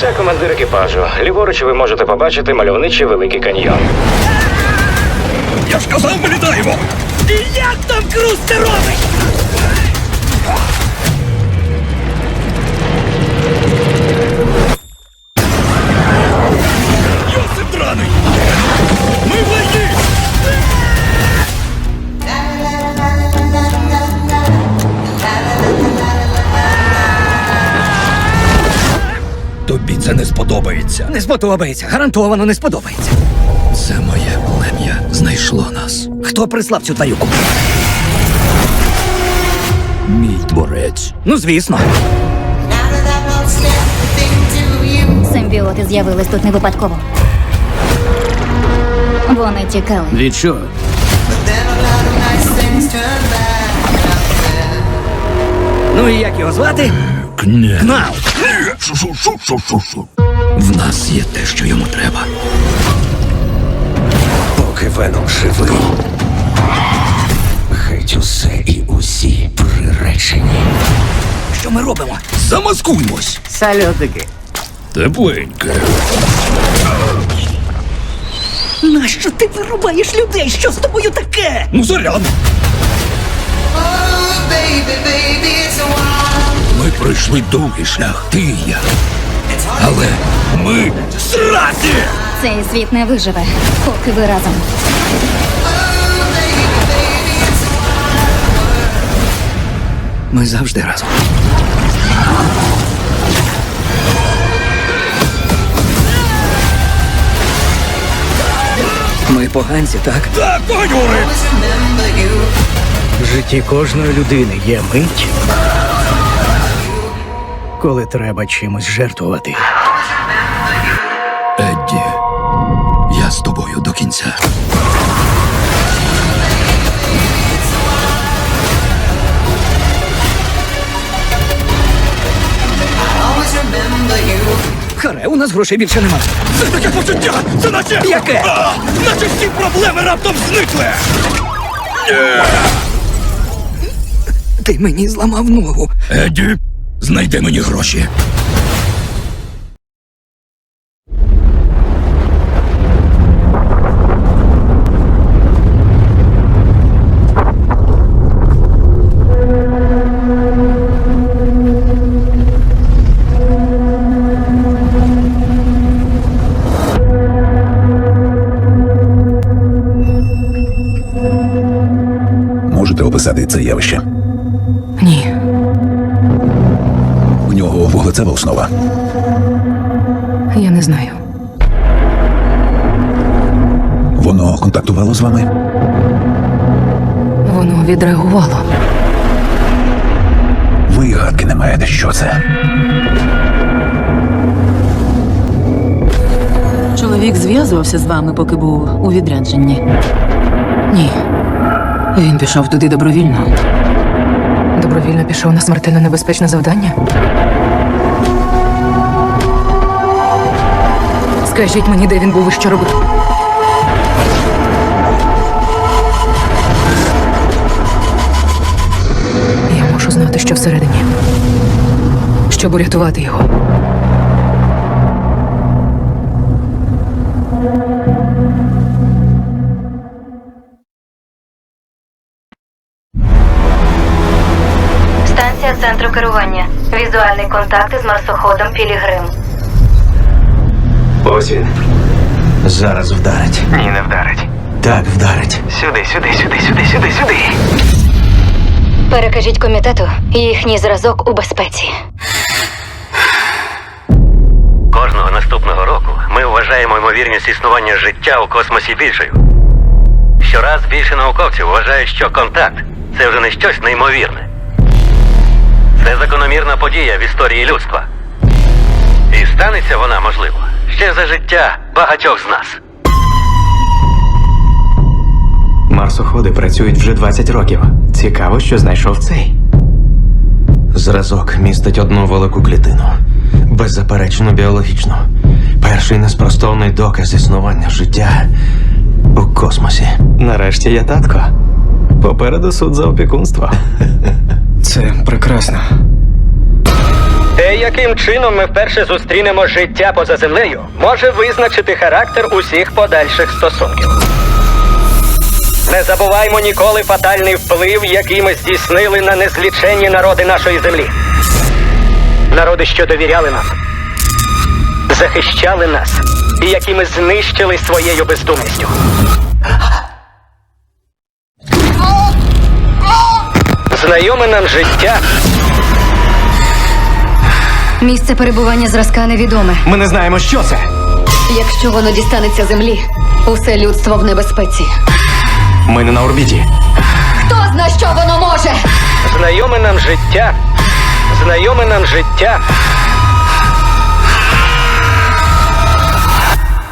Це командир екіпажу. Ліворуч ви можете побачити мальовничий великий каньйон. Я ж казав, ми літаємо! І як там Круз це робить? Це не сподобається. Не сподобається, гарантовано не сподобається. Це моє плем'я знайшло нас. Хто прислав цю тварюку? Мій творець. Ну, звісно. Симбіоти з'явились тут не випадково. Вони тікали. Від чого? Ну і як його звати? Кнал. В нас є те, що йому треба. Поки Веном живий. Геть усе і усі приречені. Що ми робимо? Замаскуймось! Сальотики. Тепленьке. Нащо ти вирубаєш людей? Що з тобою таке? Ну, заряд! Ми пройшли довгий шлях, ти і я. Але ми зраді! Цей світ не виживе, поки ви разом. Ми завжди разом. Ми поганці, так? Так, погонюри! В житті кожної людини є мить, коли треба чимось жертвувати. Едді, я з тобою до кінця. Харе, у нас грошей більше нема. Це таке почуття! Це наче. Яке? А, наче всі проблеми раптом зникли! Ти мені зламав ногу. Едді, знайди мені гроші. Можете описати це явище? Нього основа. Я не знаю. Воно контактувало з вами? Воно відреагувало. Ви гадки не маєте, що це. Чоловік зв'язувався з вами, поки був у відрядженні. Ні. Він пішов туди добровільно. Добровільно пішов на смертельно небезпечне завдання. Скажіть мені, де він був і що робив. Я мушу знати, що всередині. Щоб урятувати його. Станція центру керування. Візуальний контакт із марсоходом Пілігрим. Ось він. Зараз вдарить. Ні, не вдарить. Так, вдарить. Сюди, сюди, сюди, сюди, сюди, сюди. Перекажіть комітету, їхній зразок у безпеці. Кожного наступного року ми вважаємо ймовірність існування життя у космосі більшою. Щораз більше науковців вважають, що контакт це вже не щось неймовірне. Це закономірна подія в історії людства. І станеться вона, можливо, ще за життя багатьох з нас. Марсоходи працюють вже 20 років. Цікаво, що знайшов цей. Зразок містить одну велику клітину. Беззаперечно біологічну. Перший неспростовний доказ існування життя у космосі. Нарешті я татко. Попереду суд за опікунство. Це прекрасно. Те, яким чином ми вперше зустрінемо життя поза землею, може визначити характер усіх подальших стосунків. Не забуваймо ніколи фатальний вплив, який ми здійснили на незліченні народи нашої землі. Народи, що довіряли нам, захищали нас, і які ми знищили своєю бездумністю. Знайоме нам життя Місце перебування зразка невідоме. Ми не знаємо, що це. Якщо воно дістанеться землі, усе людство в небезпеці. Ми не на орбіті. Хто зна, що воно може? Знайоме нам життя. Знайоме нам життя.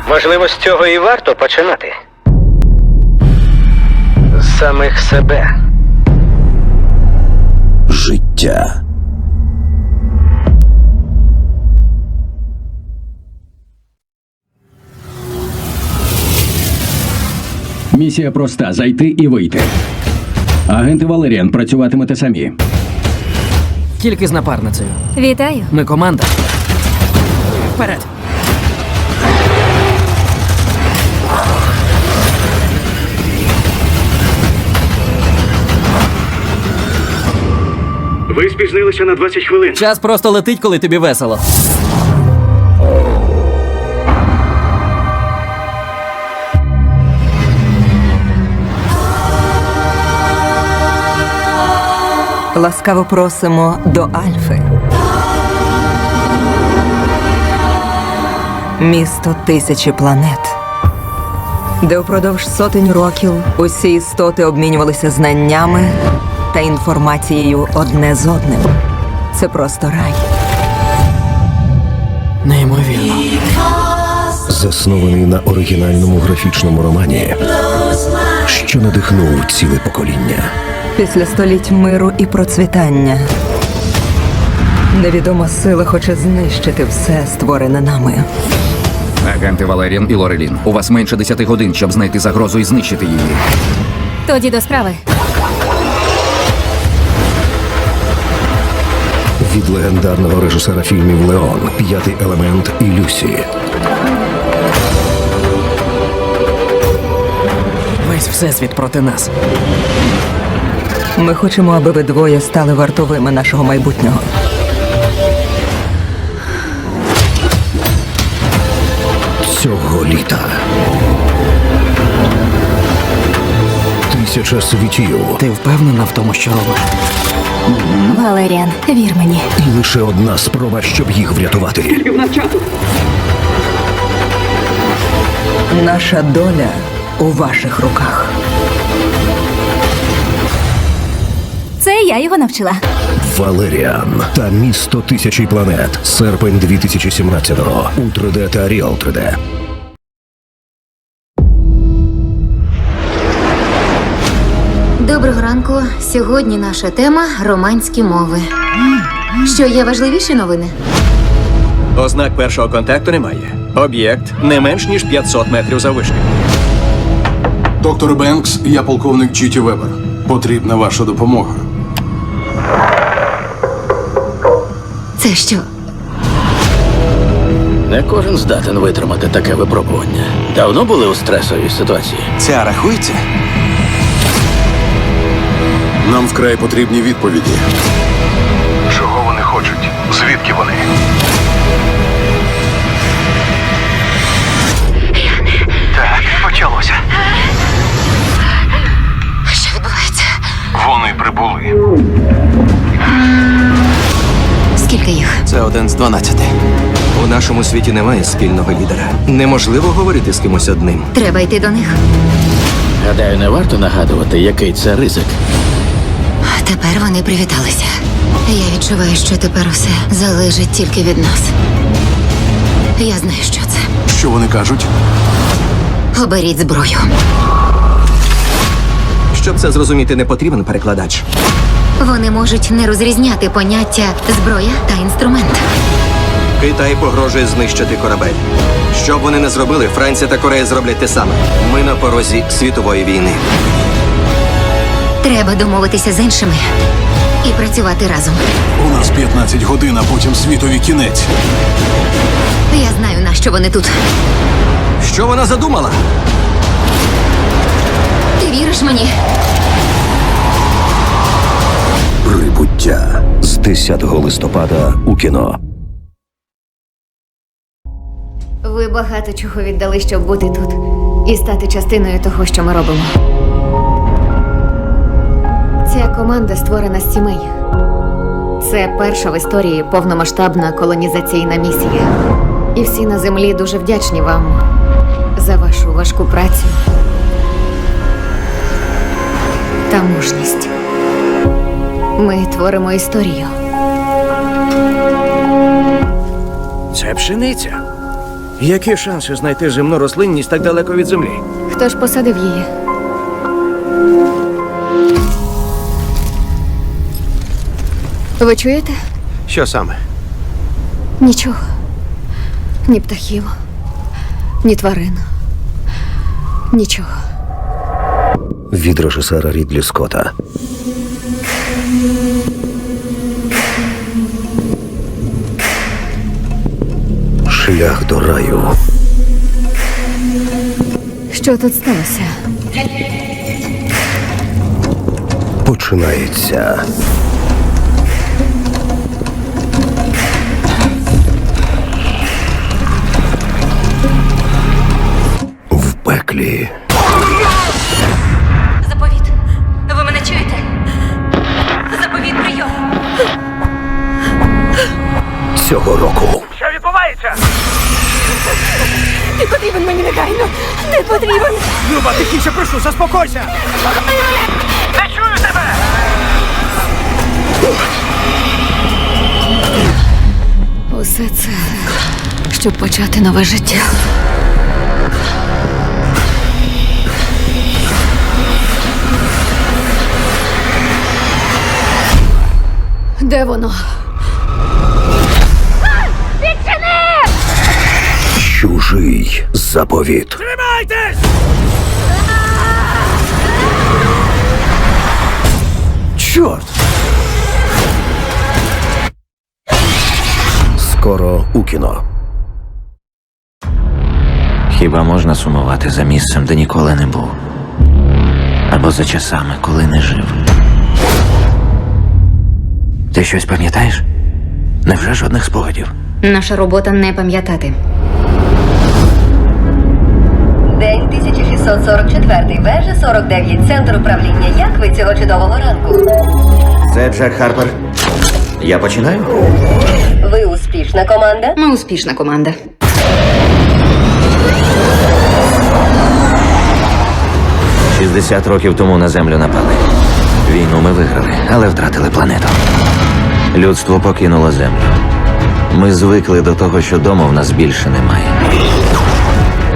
Можливо, з цього і варто починати. З самих себе. Життя. Місія проста: зайти і вийти. Агенти Валеріан працюватимете самі. Тільки з напарницею. Вітаю. Ми команда. Вперед. Ви спізнилися на 20 хвилин. Час просто летить, коли тобі весело. Ласкаво просимо до Альфи. Місто тисячі планет, де упродовж сотень років усі істоти обмінювалися знаннями та інформацією одне з одним. Це просто рай. Неймовірно. Заснований на оригінальному графічному романі, що надихнув ціле покоління. Після століть миру і процвітання. Невідома сила хоче знищити все створене нами. Агенти Валеріан і Лорелін. У вас менше 10 годин, щоб знайти загрозу і знищити її. Тоді до справи. Від легендарного режисера фільмів Леон, П'ятий елемент і Люсі. Весь всесвіт проти нас. Ми хочемо, аби ви двоє стали вартовими нашого майбутнього. Цього літа. Тисяча світів Ти впевнена в тому, що робиш? Валеріан, вір мені. і лише одна спроба, щоб їх врятувати. Наша доля у ваших руках. Це я його навчила. Валеріан та місто тисячі планет. Серпень 2017-го. У 3D та Real 3D. Доброго ранку. Сьогодні наша тема романські мови. Що є важливіші новини? Ознак першого контакту немає. Об'єкт не менш ніж 500 метрів заввишки. Доктор Бенкс, я полковник Чіті Вебер. Потрібна ваша допомога. Це що? Не кожен здатен витримати таке випробування. Давно були у стресовій ситуації. Ця рахується? Нам вкрай потрібні відповіді. Вони. Скільки їх? Це один з 12. У нашому світі немає спільного лідера. Неможливо говорити з кимось одним. Треба йти до них. Гадаю, не варто нагадувати, який це ризик. Тепер вони привіталися. Я відчуваю, що тепер усе залежить тільки від нас. Я знаю, що це. Що вони кажуть? Оберіть зброю. Щоб це зрозуміти, не потрібен перекладач. Вони можуть не розрізняти поняття зброя та інструмент. Китай погрожує знищити корабель. Що б вони не зробили, Франція та Корея зроблять те саме. Ми на порозі світової війни. Треба домовитися з іншими і працювати разом. У нас 15 годин, а потім світові кінець. Я знаю, на що вони тут. Що вона задумала? Ти віриш мені? Прибуття з 10 листопада у кіно. Ви багато чого віддали, щоб бути тут і стати частиною того, що ми робимо. Ця команда створена з сімей. Це перша в історії повномасштабна колонізаційна місія. І всі на землі дуже вдячні вам за вашу важку працю та мужність. Ми творимо історію. Це пшениця. Які шанси знайти земну рослинність так далеко від землі? Хто ж посадив її? Ви чуєте? Що саме? Нічого. Ні птахів, ні тварин. Нічого. Від режисера Рідлі Скотта. Шлях до раю. Що тут сталося? Починається. В пеклі. Цього року Що відбувається? Ти потрібен мені негайно! Не потрібен! Люба, тихіше, прошу, заспокойся! Не чую тебе! Усе це, щоб почати нове життя. Де воно? Чужий заповіт. Тримайтесь! Чорт! Скоро у кіно. Хіба можна сумувати за місцем, де ніколи не був? Або за часами, коли не жив? Ти щось пам'ятаєш? Невже жодних спогадів? Наша робота не пам'ятати. День 1644, вежа 49, центр управління. Як ви цього чудового ранку? Це Джек Харпер. Я починаю? Ви успішна команда? Ми успішна команда. «60 років тому на землю напали. Війну ми виграли, але втратили планету. Людство покинуло землю. Ми звикли до того, що дому в нас більше немає.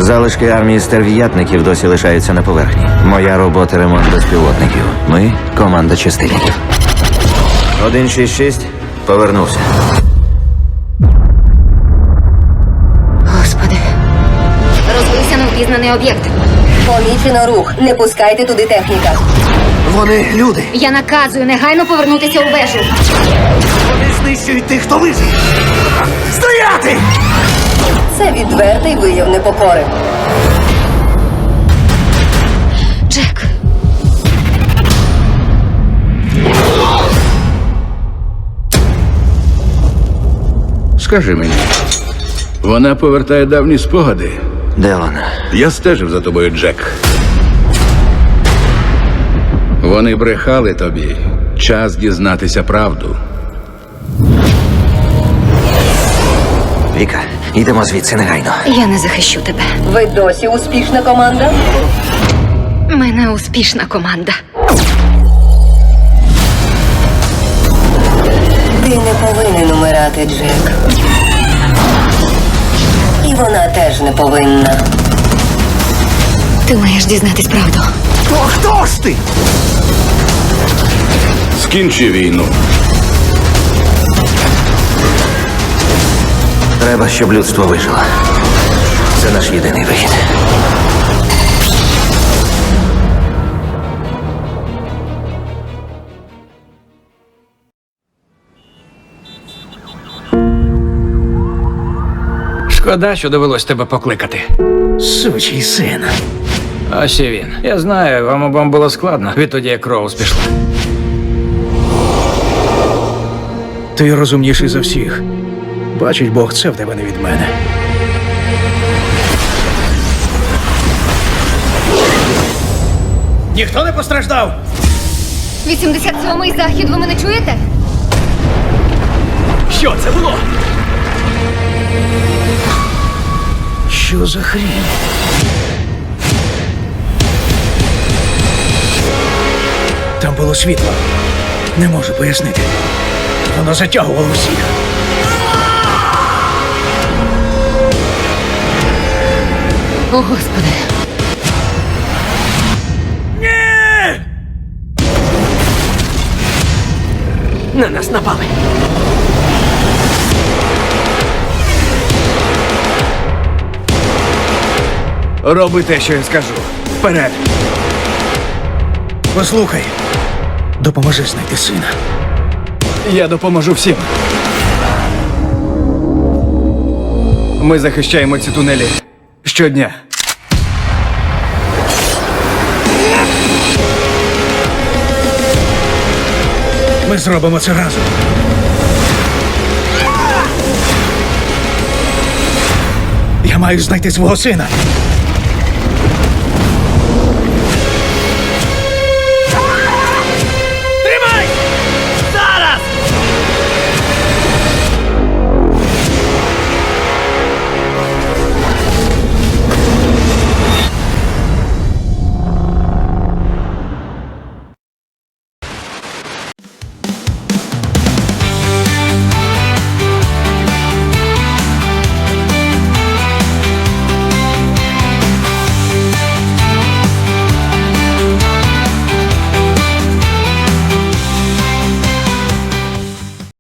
Залишки армії стерв'ятників досі лишаються на поверхні. Моя робота ремонт безпілотників. Ми команда чистильників. 166 повернувся. Господи. Розбився невпізнаний об'єкт. Помічено рух. Не пускайте туди техніка. Вони люди. Я наказую негайно повернутися у вежу. Вони знищують тих, хто вижив. Стояти! Це відвертий вияв непокори. Джек, Скажи мені, вона повертає давні спогади. Де вона? Я стежив за тобою, Джек. Вони брехали тобі. Час дізнатися правду. Віка, йдемо звідси негайно. я не захищу тебе. Ви досі успішна команда? Ми не успішна команда. Ти не повинен умирати, Джек. І вона теж не повинна. Ти маєш дізнатись правду. То хто ж ти? Скінчи війну. Треба, щоб людство вижило. Це наш єдиний вихід. Шкода, що довелось тебе покликати. Сучий син. Ось і він. Я знаю, вам обом було складно відтоді, як Роуз пішла. Ти розумніший за всіх. Бачить Бог, це в тебе не від мене. Ніхто не постраждав. 87-й захід, ви мене чуєте? Що це було? Що за хрінь? Там було світло. Не можу пояснити. Воно затягувало всіх. О, господи. На нас напали. Роби те, що я скажу. Вперед! Послухай. Допоможи знайти сина. Я допоможу всім. Ми захищаємо ці тунелі щодня. Ми зробимо це разом. Я маю знайти свого сина.